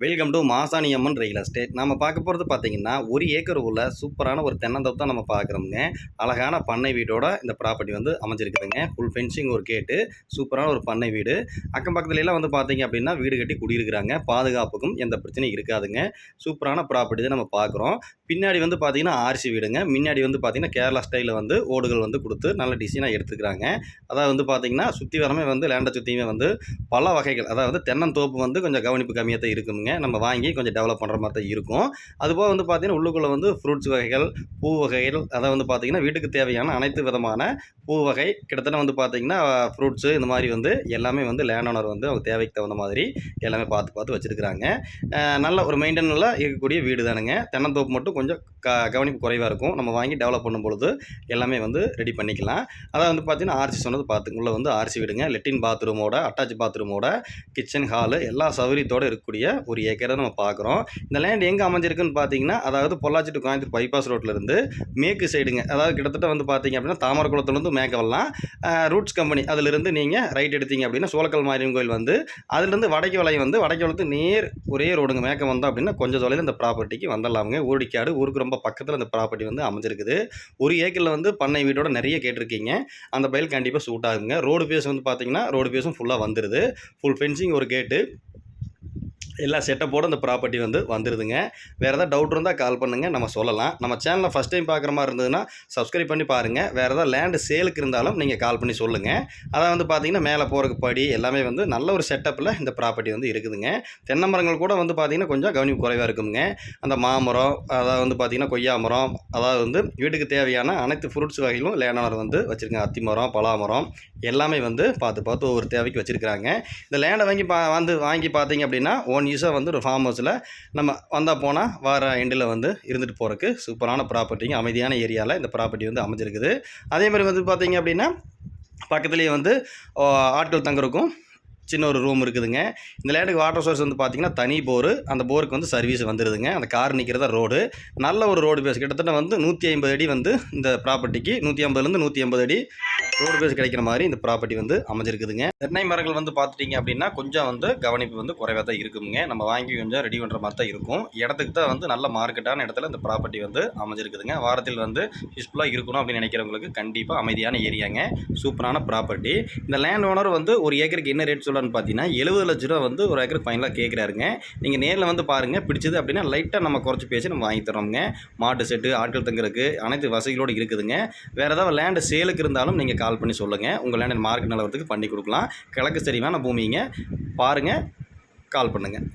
Welcome to Masani Amman real estate நம்ம பார்க்க போகிறது பார்த்தீங்கன்னா ஒரு ஏக்கர் உள்ள சூப்பரான ஒரு தென்னந்தோப்பு தான் நம்ம பார்க்குறோமுங்க. அழகான பண்ணை வீடோட இந்த ப்ராப்பர்ட்டி வந்து அமைஞ்சிருக்குதுங்க. ஃபுல் ஃபென்சிங் ஒரு கேட்டு சூப்பரான ஒரு பண்ணை வீடு. அக்கம் பக்கத்துலலாம் வந்து பார்த்தீங்க அப்படின்னா வீடு கட்டி குடியிருக்கிறாங்க. பாதுகாப்புக்கும் எந்த பிரச்சனையும் இருக்காதுங்க. சூப்பரான ப்ராப்பர்ட்டி தான் நம்ம பார்க்குறோம். பின்னாடி வந்து பார்த்தீங்கன்னா ஆர்சி வீடுங்க. முன்னாடி வந்து பார்த்தீங்கன்னா கேரளா ஸ்டைலில் வந்து ஓடுகள் வந்து கொடுத்து நல்ல டிசைனாக எடுத்துக்கிறாங்க அதாவது வந்து பார்த்தீங்கன்னா சுற்றி வரமே வந்து லேண்டை சுற்றியுமே வந்து பல வகைகள். அதாவது தென்னந்தோப்பு வந்து கொஞ்சம் கவனிப்பு கம்மியாக தான் இருக்குங்க நம்ம வாங்கி கொஞ்சம் டெவலப் பண்ணுற மாதிரி தான் இருக்கும். அதுபோக வந்து பார்த்தீங்கன்னா உள்ளுக்குள்ளே வந்து ஃப்ரூட்ஸ் வகைகள் பூ வகைகள் அதை வந்து பார்த்தீங்கன்னா வீட்டுக்கு தேவையான அனைத்து விதமான பூ வகை கிட்டத்தட்ட வந்து பார்த்தீங்கன்னா ஃப்ரூட்ஸு இந்த மாதிரி வந்து எல்லாமே வந்து லேண்ட் ஓனர் வந்து அவங்க தேவைக்கு தகுந்த மாதிரி எல்லாமே பார்த்து பார்த்து வச்சுருக்குறாங்க. நல்ல ஒரு மெயின்டெனில் இருக்கக்கூடிய வீடு தானுங்க. தென்னந்தோப்பு மட்டும் கொஞ்சம் க கவனிப்பு குறைவாக இருக்கும். நம்ம வாங்கி டெவலப் பண்ணும் பொழுது எல்லாமே வந்து ரெடி பண்ணிக்கலாம். அதாவது வந்து பார்த்தீங்கன்னா ஆர்சி சொன்னது பார்த்துங்க உள்ளே வந்து ஆர்சி வீடுங்க. லெட்டின் பாத்ரூமோட அட்டாச் பாத்ரூமோட கிச்சன் ஹாலு எல்லா சௌகரியத்தோடு இருக்கக்கூடிய ஒரு ஏக்கரை நம்ம பார்க்குறோம் இந்த லேண்ட் எங்கே அமைஞ்சிருக்குன்னு பார்த்தீங்கன்னா அதாவது பொள்ளாச்சி டு கோயம்புத்தூர் பைபாஸ் ரோட்லேருந்து மேற்கு சைடுங்க அதாவது கிட்டத்தட்ட வந்து பார்த்தீங்க அப்படின்னா தாமரக்குளத்துலேருந்து மேற்க வரலாம். ரூட்ஸ் கம்பெனி அதிலிருந்து நீங்கள் ரைட் எடுத்தீங்க அப்படின்னா சோழக்கல் மாரியம்மன் கோயில் வந்து அதுலேருந்து வடக்கு வளையம் வந்து வடக்கு வளத்து நேர் ஒரே ரோடுங்க மேற்க வந்தோம் அப்படின்னா கொஞ்சம் தொலைவில் இந்த ப்ராப்பர்ட்டிக்கு வந்துடலாமுங்க ஊருடிக்காடு ஊருக்கு ரொம்ப பக்கத்தில் இந்த ப்ராப்பர்ட்டி வந்து அமைஞ்சிருக்குது. ஒரு ஏக்கரில் வந்து பண்ணை வீட்டோட நிறைய கேட்டிருக்கீங்க. அந்த பயில் கண்டிப்பாக சூட் ஆகுங்க. ரோடு பேஸ் வந்து பார்த்தீங்கன்னா ரோடு பேஸும் ஃபுல்லாக வந்துடுது ஃபுல் ஃபென்சிங் ஒரு கேட்டு எல்லா செட்டப்போடு இந்த ப்ராப்பர்ட்டி வந்து வந்துடுதுங்க வேறு ஏதாவது டவுட் இருந்தால் கால் பண்ணுங்கள் நம்ம சொல்லலாம். நம்ம சேனலில் ஃபஸ்ட் டைம் பார்க்குற மாதிரி இருந்ததுன்னா சப்ஸ்கிரைப் பண்ணி பாருங்கள் வேறு ஏதாவது லேண்டு சேலுக்கு இருந்தாலும் நீங்கள் கால் பண்ணி சொல்லுங்கள் அதான் வந்து பார்த்தீங்கன்னா மேலே போகிறக்கு படி எல்லாமே வந்து நல்ல ஒரு செட்டப்பில் இந்த ப்ராப்பர்ட்டி வந்து இருக்குதுங்க. தென்னை மரங்கள் கூட வந்து பார்த்திங்கன்னா கொஞ்சம் கவனிப்பு குறைவாக இருக்குங்க. அந்த மாமரம் அதாவது வந்து பார்த்திங்கன்னா கொய்யா மரம் அதாவது வந்து வீட்டுக்கு தேவையான அனைத்து ஃப்ரூட்ஸ் வகைகளும் லேண்டனர் வந்து வச்சுருக்காங்க. அத்தி மரம் பலாமரம் எல்லாமே வந்து பார்த்து பார்த்து ஒவ்வொரு தேவைக்கு வச்சுருக்காங்க இந்த லேண்டை வாங்கி பா வந்து வாங்கி பார்த்தீங்க அப்படின்னா ஒன் யூஸாக வந்து ஒரு ஃபார்ம் ஹவுஸில் நம்ம வந்தால் போனால் வார எண்டில் வந்து இருந்துட்டு போகிறதுக்கு சூப்பரான ப்ராப்பர்ட்டிங்க அமைதியான ஏரியாவில் இந்த ப்ராப்பர்ட்டி வந்து அமைஞ்சிருக்குது. அதே மாதிரி வந்து பார்த்தீங்க அப்படின்னா பக்கத்துலேயே வந்து ஆட்கள் தங்குறதுக்கும் சின்ன ஒரு ரூம் இருக்குதுங்க. இந்த லேண்டுக்கு வாட்டர் சோர்ஸ் வந்து பார்த்தீங்கன்னா தனி போர் அந்த போருக்கு வந்து சர்வீஸ் வந்துடுதுங்க அந்த கார் நிற்கிறதா ரோடு நல்ல ஒரு ரோடு பேஸ் கிட்டத்தட்ட வந்து நூற்றி ஐம்பது அடி வந்து இந்த ப்ராப்பர்ட்டிக்கு நூற்றி ஐம்பதுலேருந்து நூற்றி ஐம்பது அடி ரோடு பேஸ் கிடைக்கிற மாதிரி இந்த ப்ராப்பர்ட்டி வந்து அமைஞ்சிருக்குதுங்க. தென்னை மரங்கள் வந்து பார்த்துட்டிங்க அப்படின்னா கொஞ்சம் வந்து கவனிப்பு வந்து குறைவாக தான் இருக்குங்க. நம்ம வாங்கி கொஞ்சம் ரெடி பண்ணுற மாதிரி தான் இருக்கும். இடத்துக்கு தான் வந்து நல்ல மார்க்கெட்டான இடத்துல இந்த ப்ராப்பர்ட்டி வந்து அமைஞ்சிருக்குதுங்க. வாரத்தில் வந்து யூஸ்ஃபுல்லாக இருக்கணும் அப்படின்னு நினைக்கிறவங்களுக்கு கண்டிப்பாக அமைதியான ஏரியாங்க. சூப்பரான ப்ராப்பர்ட்டி இந்த லேண்ட் ஓனர் வந்து ஒரு ஏக்கருக்கு என்ன ரேட் சொல்கிறான்னு பார்த்தீங்கன்னா எழுபது லட்ச ரூபா வந்து ஒரு ஏக்கருக்கு ஃபைனலாக கேட்குறாருங்க. நீங்கள் நேரில் வந்து பாருங்கள் பிடிச்சது அப்படின்னா லைட்டாக நம்ம குறைச்சி பேசி நம்ம வாங்கி தரோங்க மாட்டு செட்டு ஆட்கள் தங்குறதுக்கு அனைத்து வசதிகளோடு இருக்குதுங்க. வேறு ஏதாவது லேண்டு சேலுக்கு இருந்தாலும் நீங்கள் கால் பண்ணி சொல்லுங்கள் உங்கள் லேண்ட் மார்க் நிலவரத்துக்கு பண்ணி கொடுக்கலாம். கிழக்கு சரிவான பூமிங்க. பாருங்கள் கால் பண்ணுங்கள்